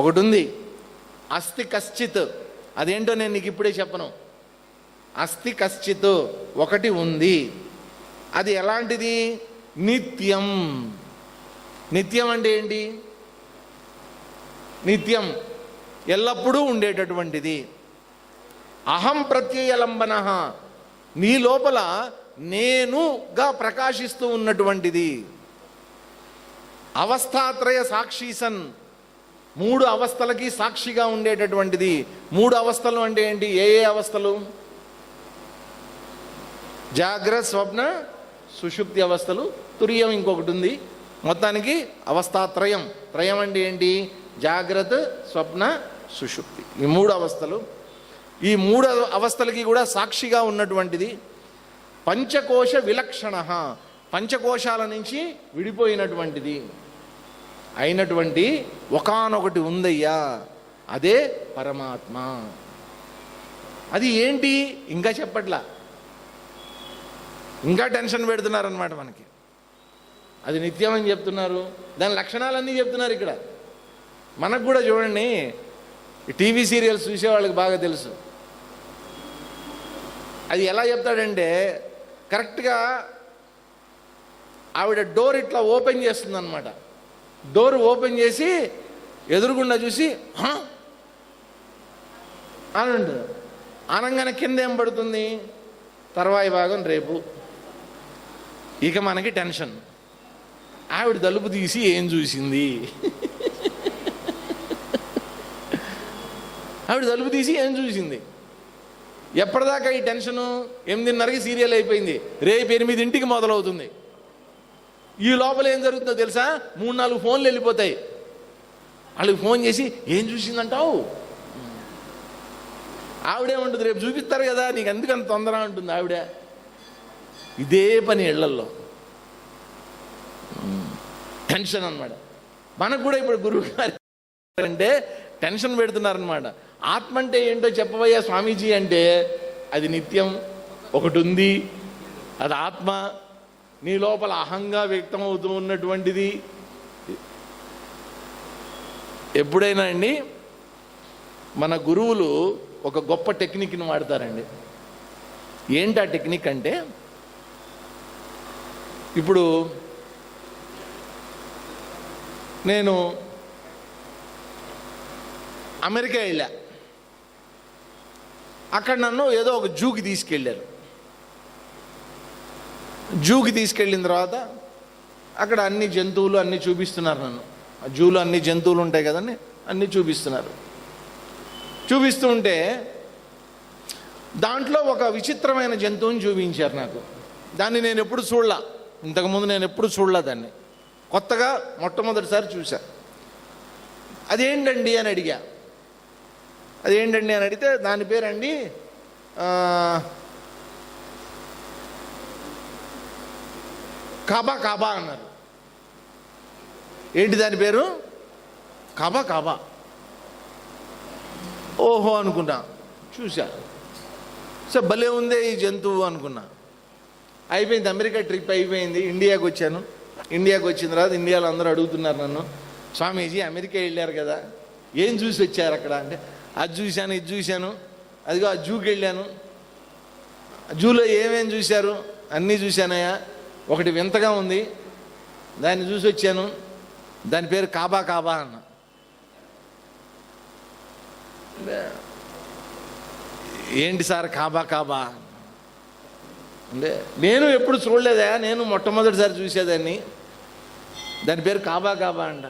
ఒకటి ఉంది అస్థి కశ్చిత్. అదేంటో నేను నీకు ఇప్పుడే చెప్పను. అస్థి కశ్చిత్ ఒకటి ఉంది. అది ఎలాంటిది? నిత్యం. నిత్యం అంటే ఏంటి? నిత్యం. ఎల్లప్పుడూ ఉండేటటువంటిది. అహం ప్రత్యయలంబన. నీ లోపల నేనుగా ప్రకాశిస్తూ ఉన్నటువంటిది. అవస్థాత్రయ సాక్షిసన్ మూడు అవస్థలకి సాక్షిగా ఉండేటటువంటిది. మూడు అవస్థలు అంటే ఏంటి? ఏ ఏ అవస్థలు? జాగ్రత్త స్వప్న సుషుప్తి అవస్థలు తురియం ఇంకొకటి ఉంది. మొత్తానికి అవస్థాత్రయం త్రయం. అంటే ఏంటి? జాగ్రత్త స్వప్న సుషుప్తి. ఈ మూడు అవస్థలు. ఈ మూడు అవస్థలకి కూడా సాక్షిగా ఉన్నటువంటిది పంచకోశ విలక్షణ పంచకోశాల నుంచి విడిపోయినటువంటిది. అయినటువంటి ఒకానొకటి ఉందయ్యా. అదే పరమాత్మ. అది ఏంటి? ఇంకా చెప్పట్లా. ఇంకా టెన్షన్ పెడుతున్నారనమాట మనకి. అది నిత్యం అని చెప్తున్నారు. దాని లక్షణాలన్నీ చెప్తున్నారు ఇక్కడ. మనకు కూడా చూడండి టీవీ సీరియల్స్ చూసేవాళ్ళకి బాగా తెలుసు. అది ఎలా చెప్తాడంటే కరెక్ట్గా ఆవిడ డోర్ ఇట్లా ఓపెన్ చేస్తుందన్నమాట. డోర్ ఓపెన్ చేసి ఎదురుగుండా చూసి "హా?" అని అనగానే కింద ఏం పడుతుంది? తర్వాయి భాగం రేపు. ఇక మనకి టెన్షన్. ఆవిడ తలుపు తీసి ఏం చూసింది? ఆవిడ తలుపు తీసి ఏం చూసింది? ఎప్పటిదాకా ఈ టెన్షను? ఎనిమిదిన్నరకి సీరియల్ అయిపోయింది. రేపు ఎనిమిదింటికి మొదలవుతుంది. ఈ లోపల ఏం జరుగుతుందో తెలుసా? మూడు నాలుగు ఫోన్లు వెళ్ళిపోతాయి. వాళ్ళకి ఫోన్ చేసి ఏం చూసిందంటావు? ఆవిడేముంటుంది రేపు చూపిస్తారు కదా నీకు ఎందుకు అంత తొందర ఉంటుంది ఆవిడ. ఇదే పని ఇళ్ళల్లో. టెన్షన్ అనమాట మనకు కూడా ఇప్పుడు గురువు గారు అంటే టెన్షన్ పెడుతున్నారనమాట ఆత్మ అంటే ఏంటో చెప్పవయ్యా స్వామీజీ అంటే అది నిత్యం ఒకటి ఉంది. అది ఆత్మ. నీ లోపల అహంగా వ్యక్తమవుతూ ఉన్నటువంటిది. ఎప్పుడైనా అండి మన గురువులు ఒక గొప్ప టెక్నిక్ని వాడతారండి. ఏంటి ఆ టెక్నిక్ అంటే ఇప్పుడు నేను అమెరికా వెళ్ళా. అక్కడ నన్ను ఏదో ఒక జూకి తీసుకెళ్ళారు. జూకి తీసుకెళ్ళిన తర్వాత అక్కడ అన్ని జంతువులు అన్ని చూపిస్తున్నారు నన్ను. ఆ జూలో అన్ని జంతువులు ఉంటాయి కదండి అన్ని చూపిస్తున్నారు. చూపిస్తూ ఉంటే దాంట్లో ఒక విచిత్రమైన జంతువుని చూపించారు నాకు. దాన్ని నేను ఎప్పుడు చూడలా. ఇంతకుముందు నేను ఎప్పుడు చూడలా దాన్ని. కొత్తగా మొట్టమొదటిసారి చూసా అదేంటండి అని అడిగా. అదేంటండి అని అడిగితే దాని పేరండి కాబా కాబా అన్నారు. ఏంటి దాని పేరు? కాబా కాబా. ఓహో అనుకున్నా. చూసా సో భలే ఉందే ఈ జంతువు అనుకున్నా. అయిపోయింది అమెరికా ట్రిప్ అయిపోయింది. ఇండియాకి వచ్చాను. ఇండియాకి వచ్చిన తర్వాత ఇండియాలో అందరూ అడుగుతున్నారు నన్ను. స్వామీజీ అమెరికా వెళ్ళారు కదా. ఏం చూసి వచ్చారు అక్కడ? అంటే అది చూశాను ఇది చూశాను. అదిగో ఆ జూకి వెళ్ళాను. జూలో ఏమేం చూశారు? అన్నీ చూశానయ్యా. ఒకటి వింతగా ఉంది. దాన్ని చూసి వచ్చాను. దాని పేరు కాబా కాబా అన్న. ఏంటి సార్ కాబా కాబా? అంటే నేను ఎప్పుడు చూడలేదా? నేను మొట్టమొదటిసారి చూసేదాన్ని. దాని పేరు కాబా కాబా అంట.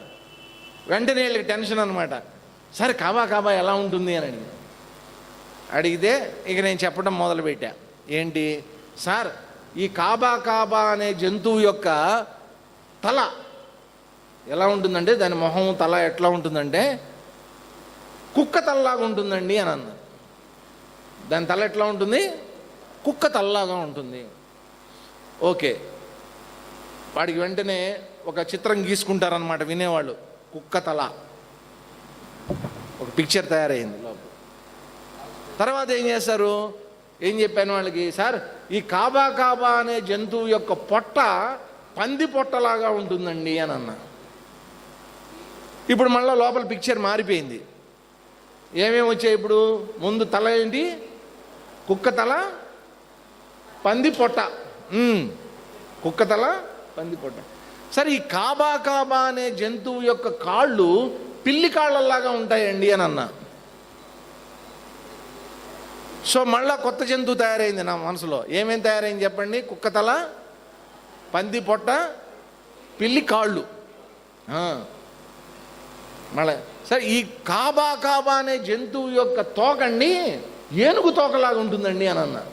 వెంటనే వీళ్ళకి టెన్షన్ అనమాట సరే కాబా కాబా ఎలా ఉంటుంది అని అడిగి అడిగితే ఇక నేను చెప్పడం మొదలుపెట్టా. ఏంటి? సార్ ఈ కాబా కాబా అనే జంతువు యొక్క తల ఎలా ఉంటుందంటే దాని మొహం తల ఎట్లా ఉంటుందంటే కుక్క తలలాగా ఉంటుందండి అని అన్నారు. దాని తల ఎట్లా ఉంటుంది? కుక్క తలలాగా ఉంటుంది. ఓకే. వాడికి వెంటనే ఒక చిత్రం గీసుకుంటారనమాట వినేవాళ్ళు. కుక్క తల. ఒక పిక్చర్ తయారైంది లోపల. తర్వాత ఏం చేస్తారు? ఏం చెప్పాను వాళ్ళకి? సార్ ఈ కాబా కాబా అనే జంతువు యొక్క పొట్ట పంది పొట్టలాగా ఉంటుందండి అని అన్నా. ఇప్పుడు మళ్ళీ లోపల పిక్చర్ మారిపోయింది. ఏమేమి వచ్చాయి ఇప్పుడు? ముందు తల ఏంటి? కుక్క తల పంది పొట్ట. కుక్క తల పంది పొట్ట. సరే ఈ కాబా కాబా అనే జంతువు యొక్క కాళ్ళు పిల్లి కాళ్ళలాగా ఉంటాయండి అని అన్నా. సో మళ్ళా కొత్త జంతువు తయారైంది నా మనసులో. ఏమేం తయారైంది చెప్పండి? కుక్క తల పంది పొట్ట పిల్లి కాళ్ళు. ఆ. మళ్ళా సరే ఈ కాబా కాబా అనే జంతువు యొక్క తోకండి ఏనుగు తోకలాగా ఉంటుందండి అని అన్న.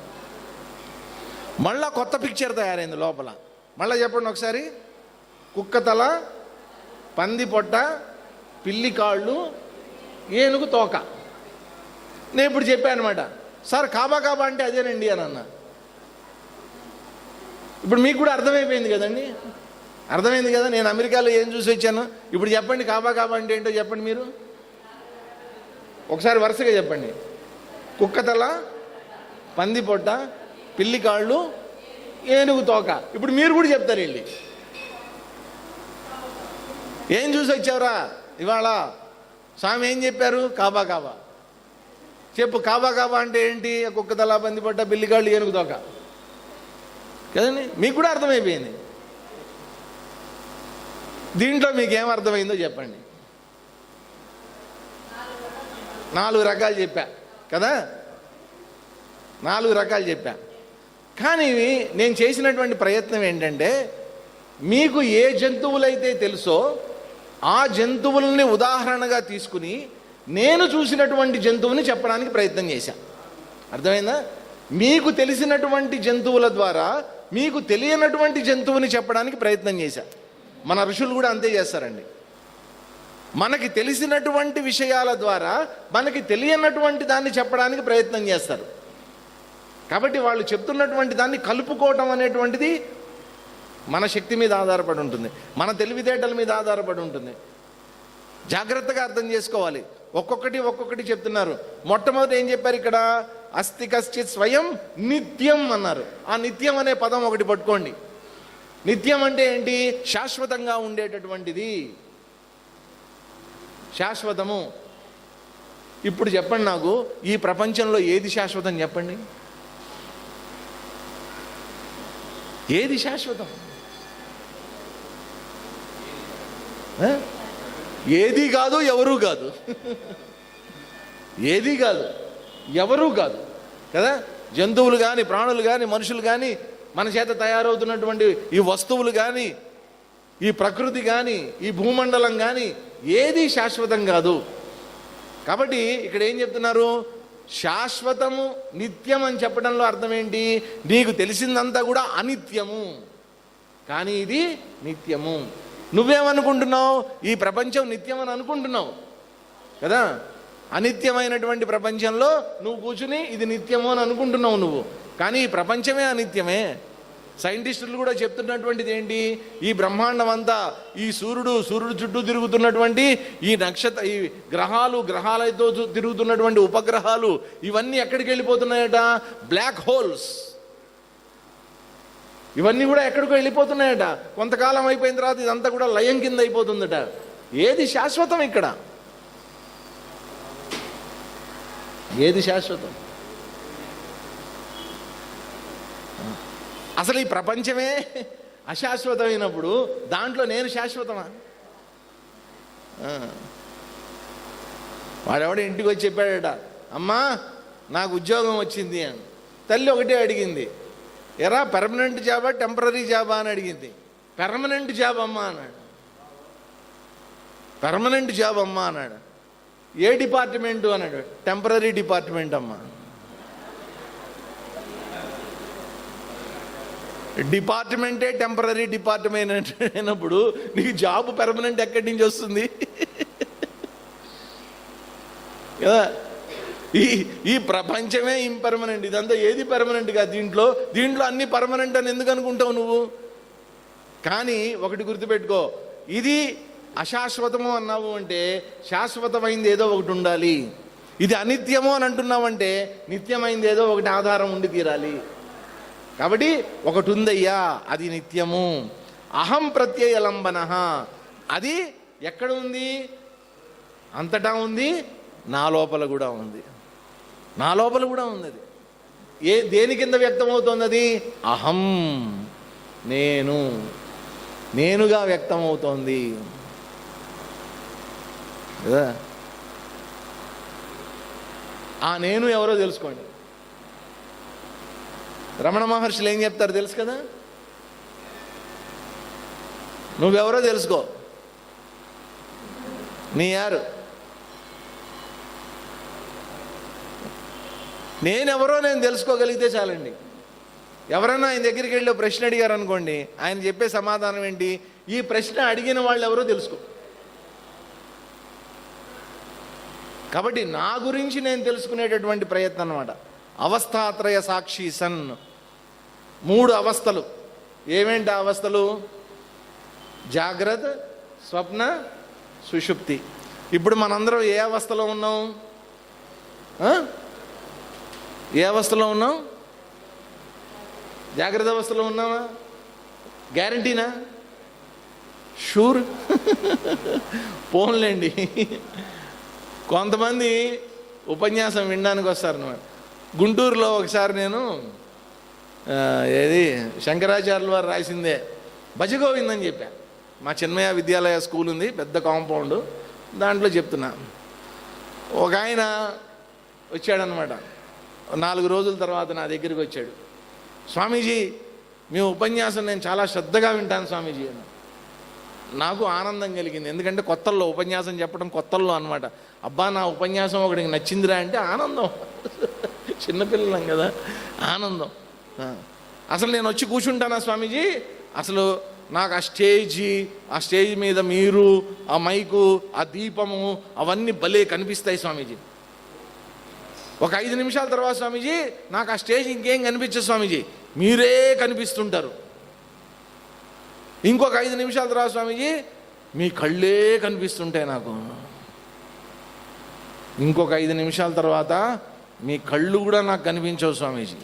మళ్ళా కొత్త పిక్చర్ తయారైంది లోపల. మళ్ళా చెప్పండి ఒకసారి. కుక్క తల పంది పొట్ట పిల్లి కాళ్ళు ఏనుగు తోక. నేను ఇప్పుడు చెప్పాను అనమాట సార్ కాబా కాబా అంటే అదేనండి అని అన్న. ఇప్పుడు మీకు కూడా అర్థమైపోయింది కదండి? అర్థమైంది కదా? నేను అమెరికాలో ఏం చూసి వచ్చాను? ఇప్పుడు చెప్పండి కాబా కాబా అంటే ఏంటో చెప్పండి మీరు. ఒకసారి వరుసగా చెప్పండి. కుక్కతల పందిపొట్ట పంది పొట్ట పిల్లి కాళ్ళు ఏనుగు తోక. ఇప్పుడు మీరు కూడా చెప్తారు వెళ్ళి. ఏం చూసి వచ్చావురా ఇవాళ? స్వామి ఏం చెప్పారు? కాబా కాబా. చెప్పు కావా కావా అంటే ఏంటి? కుక్క తల పంది పొట్ట కాళ్ళు ఏనుగు దొక కదండి? మీకు కూడా అర్థమైపోయింది. దీంట్లో మీకేం అర్థమైందో చెప్పండి. నాలుగు రకాలు చెప్పా కదా? నాలుగు రకాలు చెప్పా. కానీ నేను చేసినటువంటి ప్రయత్నం ఏంటంటే మీకు ఏ జంతువులైతే తెలుసో ఆ జంతువుల్ని ఉదాహరణగా తీసుకుని నేను చూసినటువంటి జంతువుని చెప్పడానికి ప్రయత్నం చేశా. అర్థమైందా? మీకు తెలిసినటువంటి జంతువుల ద్వారా మీకు తెలియనటువంటి జంతువుని చెప్పడానికి ప్రయత్నం చేశా. మన ఋషులు కూడా అంతే చేస్తారండి. మనకి తెలిసినటువంటి విషయాల ద్వారా మనకి తెలియనటువంటి దాన్ని చెప్పడానికి ప్రయత్నం చేస్తారు. కాబట్టి వాళ్ళు చెప్తున్నటువంటి దాన్ని కలుపుకోవటం అనేటువంటిది మన శక్తి మీద ఆధారపడి ఉంటుంది. మన తెలివితేటల మీద ఆధారపడి ఉంటుంది. జాగ్రత్తగా అర్థం చేసుకోవాలి. ఒక్కొక్కటి ఒక్కొక్కటి చెప్తున్నారు. మొట్టమొదటి ఏం చెప్పారు ఇక్కడ? అస్థి కశ్చిత్ స్వయం నిత్యం అన్నారు. ఆ నిత్యం అనే పదం ఒకటి పట్టుకోండి. నిత్యం అంటే ఏంటి? శాశ్వతంగా ఉండేటటువంటిది. శాశ్వతము. ఇప్పుడు చెప్పండి నాకు ఈ ప్రపంచంలో ఏది శాశ్వతం చెప్పండి? ఏది శాశ్వతం? ఏది కాదు ఎవరు కాదు. ఏది కాదు ఎవరూ కాదు. కదా? జంతువులు కానీ ప్రాణులు కానీ మనుషులు కానీ మన చేత తయారవుతున్నటువంటి ఈ వస్తువులు కానీ ఈ ప్రకృతి కానీ ఈ భూమండలం కానీ ఏది శాశ్వతం కాదు. కాబట్టి ఇక్కడ ఏం చెప్తున్నారు? శాశ్వతము నిత్యం అని చెప్పడంలో అర్థం ఏంటి? నీకు తెలిసిందంతా కూడా అనిత్యము. కానీ ఇది నిత్యము. నువ్వేమనుకుంటున్నావు? ఈ ప్రపంచం నిత్యం అని అనుకుంటున్నావు. కదా? అనిత్యమైనటువంటి ప్రపంచంలో నువ్వు కూర్చుని ఇది నిత్యము అని అనుకుంటున్నావు నువ్వు. కానీ ఈ ప్రపంచమే అనిత్యమే. సైంటిస్టులు కూడా చెప్తున్నటువంటిది ఏంటి? ఈ బ్రహ్మాండం అంతా ఈ సూర్యుడు సూర్యుడు చుట్టూ తిరుగుతున్నటువంటి ఈ నక్షత్ర ఈ గ్రహాలు గ్రహాలతో తిరుగుతున్నటువంటి ఉపగ్రహాలు ఇవన్నీ ఎక్కడికి వెళ్ళిపోతున్నాయట బ్లాక్ హోల్స్. ఇవన్నీ కూడా ఎక్కడికో వెళ్ళిపోతున్నాయట. కొంతకాలం అయిపోయిన తర్వాత ఇదంతా కూడా లయం కింద అయిపోతుందట. ఏది శాశ్వతం ఇక్కడ? ఏది శాశ్వతం? అసలు ఈ ప్రపంచమే అశాశ్వతమైనప్పుడు దాంట్లో నేను శాశ్వతమా? వాడెవడ ఇంటికి వచ్చి చెప్పాడట అమ్మా నాకు ఉద్యోగం వచ్చింది అని. తల్లి ఒకటే అడిగింది ఎరా పెర్మనెంట్ జాబా టెంపరీ జాబా అని అడిగింది. పెర్మనెంట్ జాబ్ అమ్మా అన్నాడు. పెర్మనెంట్ జాబ్ అమ్మా అన్నాడు. ఏ డిపార్ట్మెంటు అన్నాడు. టెంపరీ డిపార్ట్మెంట్ అమ్మా. డిపార్ట్మెంటే టెంపరీ డిపార్ట్మెంట్ అయినప్పుడు నీకు జాబ్ పెర్మనెంట్ ఎక్కడి నుంచి వస్తుంది? కదా? ఈ ఈ ప్రపంచమే ఇంపర్మనెంట్ ఇదంతా ఏది పర్మనెంట్గా దీంట్లో దీంట్లో అన్ని పర్మనెంట్ అని ఎందుకు అనుకుంటావు నువ్వు? కానీ ఒకటి గుర్తుపెట్టుకో. ఇది అశాశ్వతము అన్నావు అంటే శాశ్వతమైంది ఏదో ఒకటి ఉండాలి. ఇది అనిత్యము అని అంటున్నావంటే నిత్యమైంది ఏదో ఒకటి ఆధారం ఉండి తీరాలి. కాబట్టి ఒకటి ఉందయ్యా అది నిత్యము. అహం ప్రత్యయ లంబన అది ఎక్కడ ఉంది? అంతటా ఉంది నా లోపల కూడా ఉంది. నా లోపల కూడా ఉన్నది. ఏ దేని కింద వ్యక్తమవుతున్నది అహం నేను నేనుగా వ్యక్తమవుతోంది. కదా? ఆ నేను ఎవరో తెలుసుకోండి. రమణ మహర్షులు ఏం చెప్తారు తెలుసు కదా? నువ్వెవరో తెలుసుకో. నీ యారు. నేనెవరో నేను తెలుసుకోగలిగితే చాలండి. ఎవరన్నా ఆయన దగ్గరికి వెళ్ళి ప్రశ్న అడిగారు అనుకోండి ఆయన చెప్పే సమాధానం ఏంటి? ఈ ప్రశ్న అడిగిన వాళ్ళు ఎవరో తెలుసుకో. కాబట్టి నా గురించి నేను తెలుసుకునేటటువంటి ప్రయత్నం అనమాట అవస్థాత్రయ సాక్షి సన్. మూడు అవస్థలు. ఏమేంటి అవస్థలు? జాగ్రత్త స్వప్న సుషుప్తి. ఇప్పుడు మనందరం ఏ అవస్థలో ఉన్నాం? ఏ అవస్థలో ఉన్నాం జాగ్రత్త అవస్థలో ఉన్నామా గ్యారంటీనా? షూర్? పోన్లేండి. కొంతమంది ఉపన్యాసం వినడానికి వస్తారు అన్నమాట గుంటూరులో ఒకసారి నేను ఏది శంకరాచార్యుల వారు రాసిందే భజగోవిందని చెప్పా. మా చిన్మయ విద్యాలయ స్కూల్ ఉంది పెద్ద కాంపౌండ్. దాంట్లో చెప్తున్నా. ఒక ఆయన వచ్చాడనమాట నాలుగు రోజుల తర్వాత నా దగ్గరికి వచ్చాడు. స్వామీజీ మీ ఉపన్యాసం నేను చాలా శ్రద్ధగా వింటాను స్వామీజీ అని. నాకు ఆనందం కలిగింది. ఎందుకంటే కొత్తల్లో ఉపన్యాసం చెప్పడం కొత్తల్లో అనమాట అబ్బా నా ఉపన్యాసం ఒకడికి నచ్చిందిరా అంటే ఆనందం. చిన్నపిల్లలం కదా ఆనందం. అసలు నేను వచ్చి కూర్చుంటానా స్వామీజీ? అసలు నాకు ఆ స్టేజి ఆ స్టేజ్ మీద మీరు ఆ మైకు ఆ దీపము అవన్నీ భలే కనిపిస్తాయి స్వామీజీ. ఒక ఐదు నిమిషాల తర్వాత స్వామీజీ నాకు ఆ స్టేజ్ ఇంకేం కనిపించదు స్వామీజీ. మీరే కనిపిస్తుంటారు. ఇంకొక ఐదు నిమిషాల తర్వాత స్వామీజీ మీ కళ్ళే కనిపిస్తుంటాయి నాకు. ఇంకొక ఐదు నిమిషాల తర్వాత మీ కళ్ళు కూడా నాకు కనిపించవు స్వామీజీ.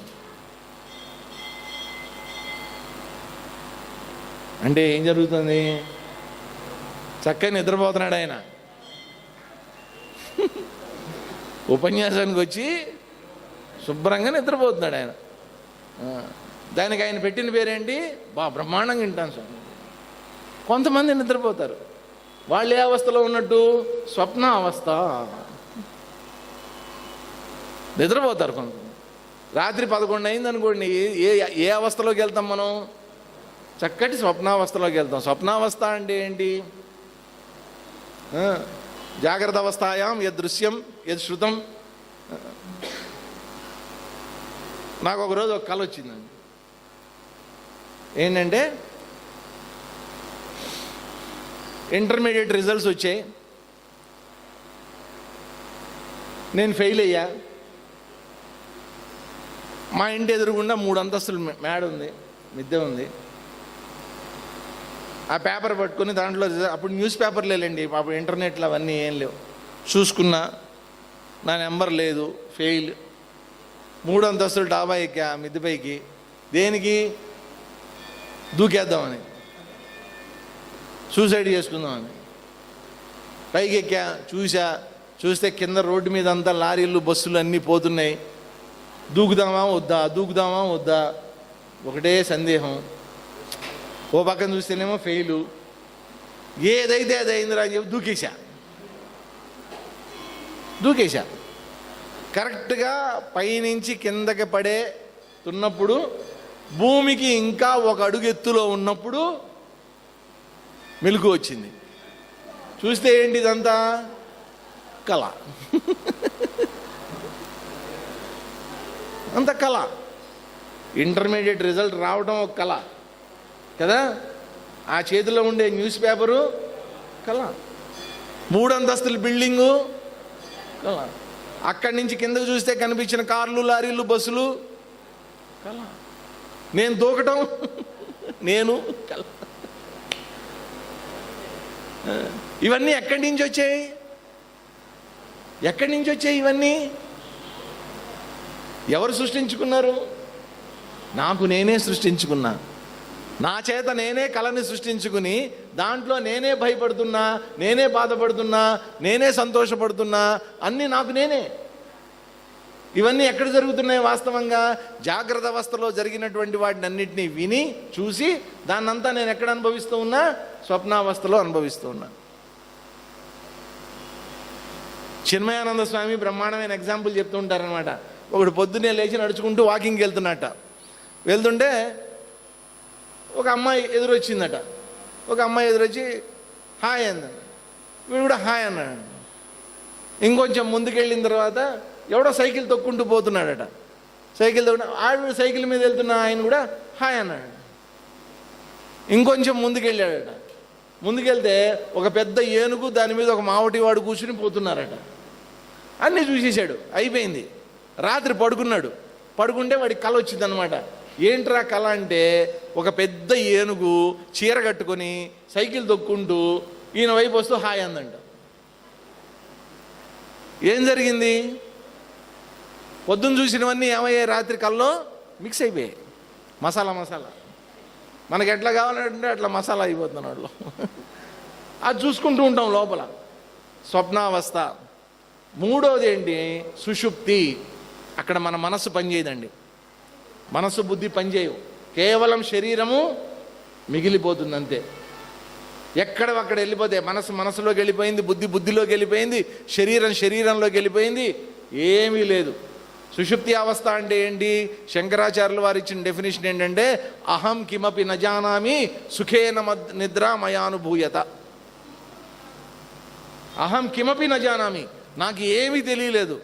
అంటే ఏం జరుగుతుంది? చక్కగా నిద్రపోతున్నాడు ఆయన. ఉపన్యాసానికి వచ్చి శుభ్రంగా నిద్రపోతున్నాడు ఆయన. దానికి ఆయన పెట్టిన పేరేంటి? బా బ్రహ్మాండంగా వింటాను స్వామి. కొంతమంది నిద్రపోతారు. వాళ్ళు ఏ అవస్థలో ఉన్నట్టు? స్వప్న అవస్థ. నిద్రపోతారు కొంత రాత్రి పదకొండు అయింది అనుకోండి ఏ ఏ అవస్థలోకి వెళ్తాం మనం? చక్కటి స్వప్నావస్థలోకి వెళ్తాం. స్వప్నావస్థ అంటే ఏంటి? జాగ్రత్త అవస్థాయాం యద్ దృశ్యం యద్ శృతం. నాకు ఒకరోజు ఒక కళ వచ్చిందండి ఏంటంటే ఇంటర్మీడియట్ రిజల్ట్స్ వచ్చాయి. నేను ఫెయిల్ అయ్యా. మా ఇంటి ఎదురుగుండా మూడు అంతస్తులు మేడ ఉంది మిద్దె ఉంది. ఆ పేపర్ పట్టుకుని దాంట్లో అప్పుడు న్యూస్ పేపర్ లేదండి అప్పుడు ఇంటర్నెట్లో అవన్నీ ఏం లేవు. చూసుకున్నా నా నెంబర్ లేదు ఫెయిల్. మూడు అంతస్తులు డాబా ఎక్కా మిద్దెపైకి. దేనికి? దూకేద్దామని. సూసైడ్ చేసుకుందామని. పైకి ఎక్కా చూసా. చూస్తే కింద రోడ్డు మీద అంతా లారీలు బస్సులు అన్నీ పోతున్నాయి. దూకుదామా వద్దా? దూకుదామా వద్దా? ఒకటే సందేహం. ఓ పక్కన చూస్తేనేమో ఫెయిలు ఏదైతే అది అయిందిరా అని చెప్పి దూకేశా. దూకేశా. కరెక్ట్గా పైనుంచి కిందకి పడే తున్నప్పుడు భూమికి ఇంకా ఒక అడుగు ఎత్తులో ఉన్నప్పుడు మెలకు వచ్చింది. చూస్తే ఏంటి ఇదంతా? కళ. అంత కళ. ఇంటర్మీడియట్ రిజల్ట్ రావడం ఒక కళ. కదా? ఆ చేతిలో ఉండే న్యూస్ పేపరు కళ మూడు అంతస్తుల బిల్డింగు కళ అక్కడి నుంచి కిందకు చూస్తే కనిపించిన కార్లు లారీలు బస్సులు కళ నేను దూకటం నేను కళ ఇవన్నీ ఎక్కడి నుంచి వచ్చాయి? ఎక్కడి నుంచి వచ్చాయి ఇవన్నీ? ఎవరు సృష్టించుకున్నారు? నాకు నేనే సృష్టించుకున్నా. నా చేత నేనే కళని సృష్టించుకుని దాంట్లో నేనే భయపడుతున్నా నేనే బాధపడుతున్నా నేనే సంతోషపడుతున్నా అన్నీ నాకు నేనే. ఇవన్నీ ఎక్కడ జరుగుతున్నాయి వాస్తవంగా? జాగ్రత్త అవస్థలో జరిగినటువంటి వాటిని అన్నింటినీ విని చూసి దాన్నంతా నేను ఎక్కడ అనుభవిస్తూ ఉన్నా? స్వప్నావస్థలో అనుభవిస్తూ ఉన్నా. చిన్మయానంద స్వామి బ్రహ్మాండమైన ఎగ్జాంపుల్ చెప్తూ ఉంటారనమాట ఒకడు పొద్దున్నే లేచి నడుచుకుంటూ వాకింగ్కి వెళ్తున్నట్ట. వెళ్తుంటే ఒక అమ్మాయి ఎదురొచ్చిందట. ఒక అమ్మాయి ఎదురొచ్చి హాయ్ అందండి. వీడు కూడా హాయ్ అన్నాడు ఇంకొంచెం ముందుకెళ్ళిన తర్వాత ఎవడో సైకిల్ తొక్కుంటూ పోతున్నాడట. సైకిల్ తొక్కు ఆవిడ సైకిల్ మీద వెళ్తున్న ఆయన కూడా హాయ్ అన్నాడు ఇంకొంచెం ముందుకెళ్ళాడట. ముందుకెళ్తే ఒక పెద్ద ఏనుగు దాని మీద ఒక మావటి వాడు కూర్చుని పోతున్నారట. అన్నీ చూసేశాడు. అయిపోయింది. రాత్రి పడుకున్నాడు. పడుకుంటే వాడికి కళ వచ్చిందనమాట ఏంట్రా కళ అంటే ఒక పెద్ద ఏనుగు చీర కట్టుకొని సైకిల్ తొక్కుంటూ ఈయన వైపు వస్తూ హాయ్ అందంట. ఏం జరిగింది? పొద్దున్న చూసినవన్నీ ఏమయ్యాయి రాత్రి కల్లో? మిక్స్ అయిపోయాయి. మసాలా మసాలా. మనకి ఎట్లా కావాలంటే అట్లా మసాలా అయిపోతుంది వాటిలో అది చూసుకుంటూ ఉంటాం లోపల. స్వప్నావస్థ. మూడోది ఏంటి? సుషుప్తి. అక్కడ మన మనస్సు పనిచేయదండి. మనస్సు బుద్ధి పనిచేయవు. కేవలం శరీరము మిగిలిపోతుంది అంతే ఎక్కడ అక్కడ వెళ్ళిపోతే మనసు మనసులోకి వెళ్ళిపోయింది బుద్ధి బుద్ధిలోకి వెళ్ళిపోయింది శరీరం శరీరంలోకి వెళ్ళిపోయింది ఏమీ లేదు. సుషుప్తి అవస్థ అంటే ఏంటి? శంకరాచార్యులు వారు ఇచ్చిన డెఫినేషన్ ఏంటంటే అహం కిమపి నజానామి సుఖేన మద్ నిద్ర మయానుభూయత అహం కిమపి నజానామి నాకు ఏమీ తెలియలేదు.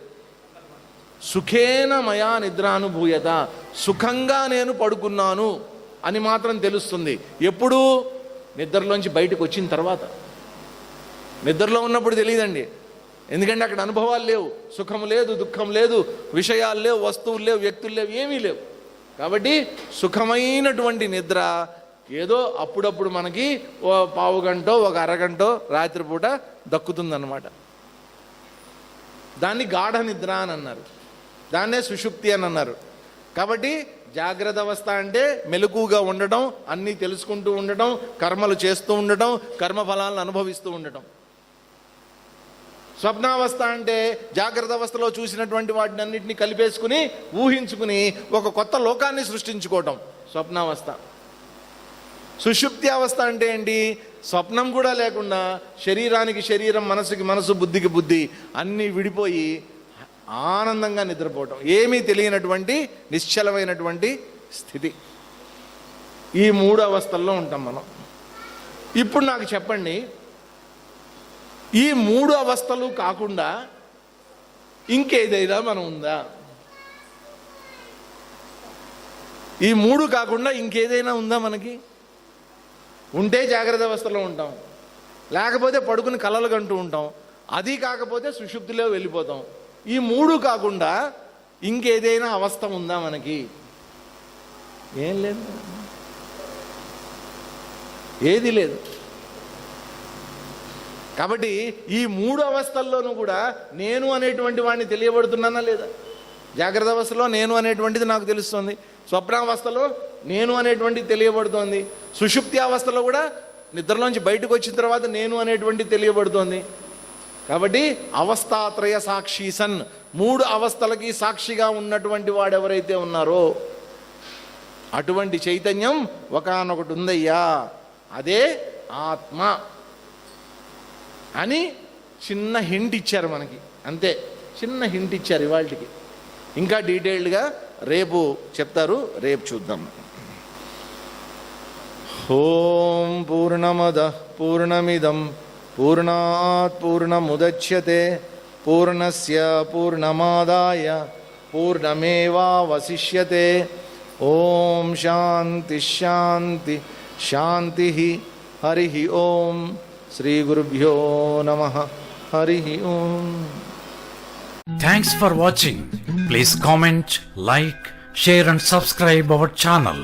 సుఖేన మయా నిద్రానుభూయత. సుఖంగా నేను పడుకున్నాను అని మాత్రం తెలుస్తుంది. ఎప్పుడు? నిద్రలోంచి బయటకు వచ్చిన తర్వాత. నిద్రలో ఉన్నప్పుడు తెలియదండి. ఎందుకంటే అక్కడ అనుభవాలు లేవు. సుఖం లేదు దుఃఖం లేదు విషయాలు లేవు వస్తువులు లేవు వ్యక్తులు లేవు ఏమీ లేవు. కాబట్టి సుఖమైనటువంటి నిద్ర ఏదో అప్పుడప్పుడు మనకి ఓ పావు గంట ఒక అరగంటో రాత్రిపూట దక్కుతుందన్నమాట. దాన్ని గాఢ నిద్ర అని అన్నారు. దాన్నే సుషుప్తి అని అన్నారు. కాబట్టి జాగ్రత్త అవస్థ అంటే మెలకుగా ఉండటం అన్నీ తెలుసుకుంటూ ఉండటం కర్మలు చేస్తూ ఉండటం కర్మ ఫలాలను అనుభవిస్తూ ఉండటం. స్వప్నావస్థ అంటే జాగ్రత్త అవస్థలో చూసినటువంటి వాటిని అన్నింటినీ కలిపేసుకుని ఊహించుకుని ఒక కొత్త లోకాన్ని సృష్టించుకోవటం స్వప్నావస్థ. సుషుప్తి అవస్థ అంటే ఏంటి? స్వప్నం కూడా లేకుండా శరీరానికి శరీరం మనసుకి మనసు బుద్ధికి బుద్ధి అన్నీ విడిపోయి ఆనందంగా నిద్రపోవటం. ఏమీ తెలియనటువంటి నిశ్చలమైనటువంటి స్థితి. ఈ మూడు అవస్థల్లో ఉంటాం మనం. ఇప్పుడు నాకు చెప్పండి ఈ మూడు అవస్థలు కాకుండా ఇంకేదైనా మనం ఉందా? ఈ మూడు కాకుండా ఇంకేదైనా ఉందా మనకి? ఉంటే జాగ్రత్త అవస్థలో ఉంటాం. లేకపోతే పడుకుని కలలు కంటూ ఉంటాం. అది కాకపోతే సుషుప్తిలో వెళ్ళిపోతాం. ఈ మూడు కాకుండా ఇంకేదైనా అవస్థ ఉందా మనకి? ఏం లేదు. ఏది లేదు. కాబట్టి ఈ మూడు అవస్థల్లోనూ కూడా నేను అనేటువంటి వాడిని తెలియబడుతున్నానా లేదా? జాగ్రత్త అవస్థలో నేను అనేటువంటిది నాకు తెలుస్తుంది. స్వప్నావస్థలో నేను అనేటువంటిది తెలియబడుతోంది. సుషుప్తి అవస్థలో కూడా నిద్రలోంచి బయటకు వచ్చిన తర్వాత నేను అనేటువంటిది తెలియబడుతోంది. కాబట్టి అవస్థాత్రయ సాక్షి సన్. మూడు అవస్థలకి సాక్షిగా ఉన్నటువంటి వాడు ఎవరైతే ఉన్నారో అటువంటి చైతన్యం ఒకనొకటి ఉందయ్యా. అదే ఆత్మ అని చిన్న హింట్ ఇచ్చారు మనకి. అంతే చిన్న హింట్ ఇచ్చారు ఇవాళకి ఇంకా డీటెయిల్డ్గా రేపు చెప్తారు రేపు చూద్దాం. ఓం పూర్ణమద పూర్ణమిదం. पूर्णात् पूर्णमुदच्यते पूर्णस्य पूर्णमादाय, पूर्णमेवावशिष्यते। ॐ शान्तिश्शान्ति शान्तिः हरिः ॐ। श्रीगुरुभ्यो नमः, हरिः ॐ। Thanks for watching please comment like share and subscribe our channel